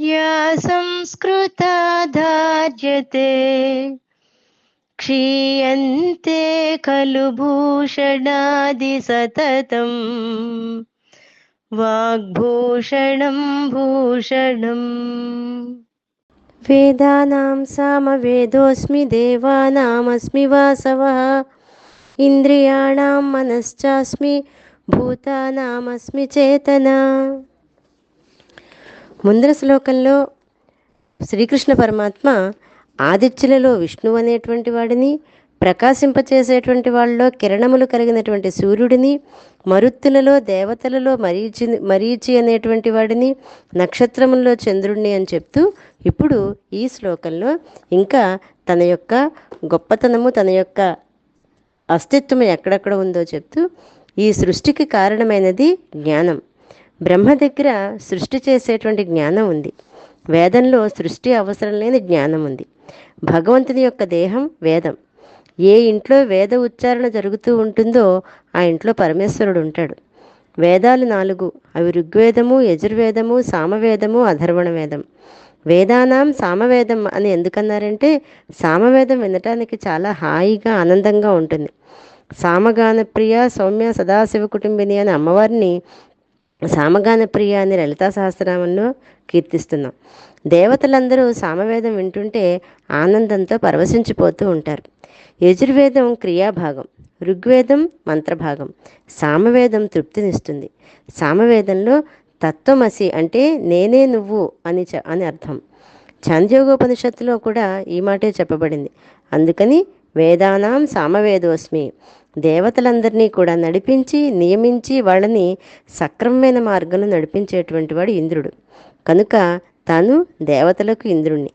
या संस्कृता धार्यते क्षीयन्ते खलु भूषणादि भूषणादिसततम् वाग्भूषणं भूषणं वेदानां सामवेदोऽस्मि देवानामस्मि वासवः इन्द्रियाणां मनश्चास्मि भूतानामस्मि चेतना ముందర శ్లోకంలో శ్రీకృష్ణ పరమాత్మ ఆదిత్యులలో విష్ణువు అనేటువంటి వాడిని ప్రకాశింపచేసేటువంటి వాళ్ళలో కిరణములు కలిగినటువంటి సూర్యుడిని మరుత్తులలో దేవతలలో మరీచి మరీచి అనేటువంటి వాడిని నక్షత్రములలో చంద్రుడిని అని చెప్తూ ఇప్పుడు ఈ శ్లోకంలో ఇంకా తన యొక్క గొప్పతనము తన యొక్క అస్తిత్వం ఎక్కడెక్కడ ఉందో చెప్తూ ఈ సృష్టికి కారణమైనది జ్ఞానం. బ్రహ్మ దగ్గర సృష్టి చేసేటువంటి జ్ఞానం ఉంది. వేదంలో సృష్టి అవసరం లేని జ్ఞానం ఉంది. భగవంతుని యొక్క దేహం వేదం. ఏ ఇంట్లో వేద ఉచ్చారణ జరుగుతూ ఉంటుందో ఆ ఇంట్లో పరమేశ్వరుడు ఉంటాడు. వేదాలు నాలుగు. అవి ఋగ్వేదము యజుర్వేదము సామవేదము అధర్వణ వేదం వేదానాం సామవేదం అని ఎందుకన్నారంటే సామవేదం వినటానికి చాలా హాయిగా ఆనందంగా ఉంటుంది. సామగానప్రియ సౌమ్య సదాశివ కుటుంబిని అనే అమ్మవారిని సామగాన ప్రియ అని లలితా సహస్రనామంలో కీర్తిస్తున్నాం. దేవతలందరూ సామవేదం వింటుంటే ఆనందంతో పరవశించిపోతూ ఉంటారు. యజుర్వేదం క్రియాభాగం ఋగ్వేదం మంత్రభాగం సామవేదం తృప్తినిస్తుంది. సామవేదంలో తత్వమసి అంటే నేనే నువ్వు అని చ అని అర్థం. ఛాంద్యోగోపనిషత్తులో కూడా ఈ మాటే చెప్పబడింది. అందుకని వేదానాం సామవేదోస్మి. దేవతలందరినీ కూడా నడిపించి నియమించి వాళ్ళని సక్రమమైన మార్గంలో నడిపించేటువంటి వాడు ఇంద్రుడు. కనుక తాను దేవతలకు ఇంద్రుణ్ణి.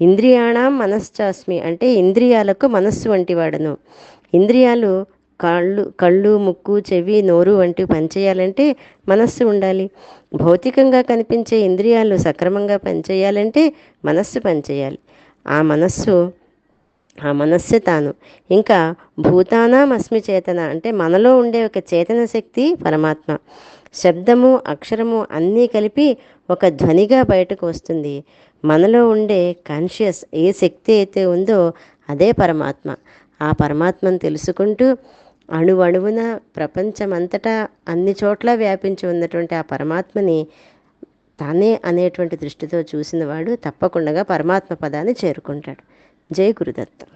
ఇంద్రియాణం మనశ్చాస్మి అంటే ఇంద్రియాలకు మనస్సు వంటి వాడను. ఇంద్రియాలు కాళ్ళు కళ్ళు ముక్కు చెవి నోరు వంటివి పనిచేయాలంటే మనస్సు ఉండాలి. భౌతికంగా కనిపించే ఇంద్రియాలు సక్రమంగా పనిచేయాలంటే మనస్సు పనిచేయాలి. ఆ మనస్సు ఆ మనస్సు తాను. ఇంకా భూతానాం అస్మి చేతన అంటే మనలో ఉండే ఒక చేతన శక్తి పరమాత్మ. శబ్దము అక్షరము అన్నీ కలిపి ఒక ధ్వనిగా బయటకు వస్తుంది. మనలో ఉండే కాన్షియస్ ఏ శక్తి అయితే ఉందో అదే పరమాత్మ. ఆ పరమాత్మను తెలుసుకుంటూ అణువణువున ప్రపంచమంతటా అన్ని చోట్ల వ్యాపించి ఉన్నటువంటి ఆ పరమాత్మని తానే అనేటువంటి దృష్టితో చూసినవాడు తప్పకుండా పరమాత్మ పదాన్ని చేరుకుంటాడు. ジェイクルだった。